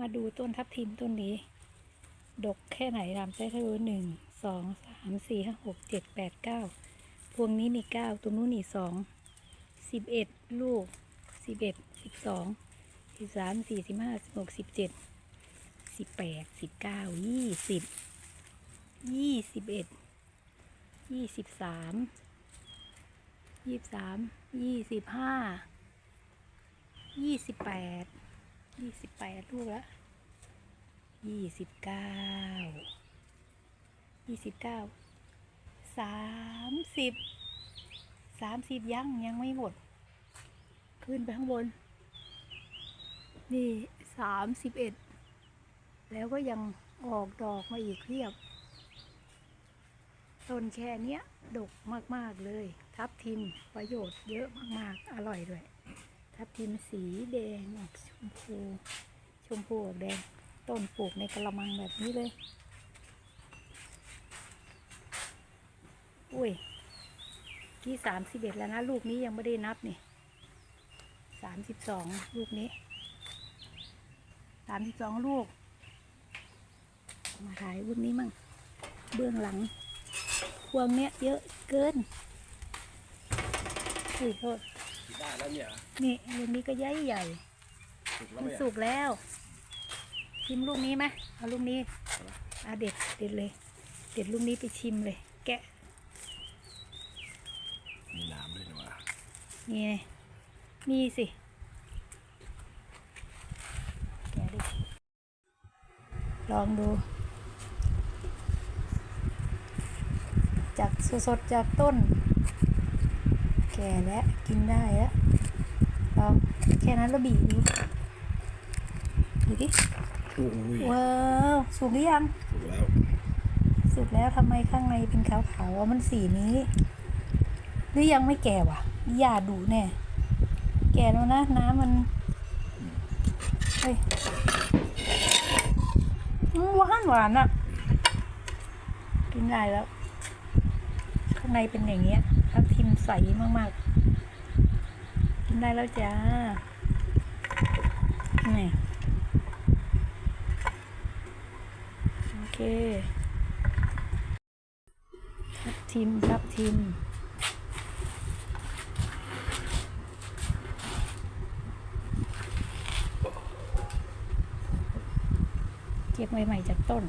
มาดูต้นทับทิมต้นนี้ ดกแค่ไหนลำไส้ทะลุหนึ่งสองสามสี่ห้าหกเจ็ดแปดเก้าพวงนี้มีเก้าตรงนู้นอีกสองสิบเอ็ดลูกสิบเอ็ดสิบสองสิบสามสี่สิบห้าสิบหกสิบเจ็ดสิบแปดสิบเก้ายี่สิบยี่สิบเอ็ดยี่สิบสามยี่สิบสามยี่สิบห้ายี่สิบแปด ยี่สิบแปดลูกละยี่สิบเก้ายี่สิบเก้าสามสิบสามสิบยังยังไม่หมด ขึ้นไปข้างบน นี่สามสิบเอ็ดแล้วก็ยังออกดอกมาอีกเพียบต้นแค่เนี้ยดกมาก ๆ เลย ทับทิมประโยชน์เยอะมาก ๆ อร่อยด้วย ทับทิมสีแดงออกชมพู ชมพูออกแดง ต้นปลูกในกระมังแบบนี้เลย อุ้ยกี่สามสิบเอ็ดแล้วนะ ลูกนี้ยังไม่ได้นับนี่สามสิบสองลูกนี้สามสิบสองลูก มาถ่ายลูกนี้มั่ง เบื้องหลัง พวงเนี้ยเยอะเกินอุ้ยโทษ ได้แล้วเนี่ยนี่ลูกนี้ก็ใหญ่ใหญ่สุกแล้วมันเนี่ยสุกแล้วชิมลูกนี้ไหมเอาลูกนี้เอาเด็ดเด็ดเลย เด็ดลูกนี้ไปชิมเลย แกะมีน้ำด้วยนะวะนี่ไงมีสิแกะดิลองดู จากสดๆจากต้นแก่แล้วกินได้แล้วลองแค่นั้นแล้วบีบดูดูดิโอ้ยว้าวสุกหรือยังสุกแล้วสุกแล้วทำไมข้างในเป็นขาวๆว่ามันสีนี้ หรือยังไม่แก่วะอย่าดูแน่แก่แล้วนะน้ำมันเฮ้ยอืมหวานหวานอะกินได้แล้วข้างในเป็นอย่างเงี้ยทับทิมใสมากๆ กินได้แล้วจ้านี่โอเค ทับทิม ทับทิมเก็บใหม่ ๆ จากต้น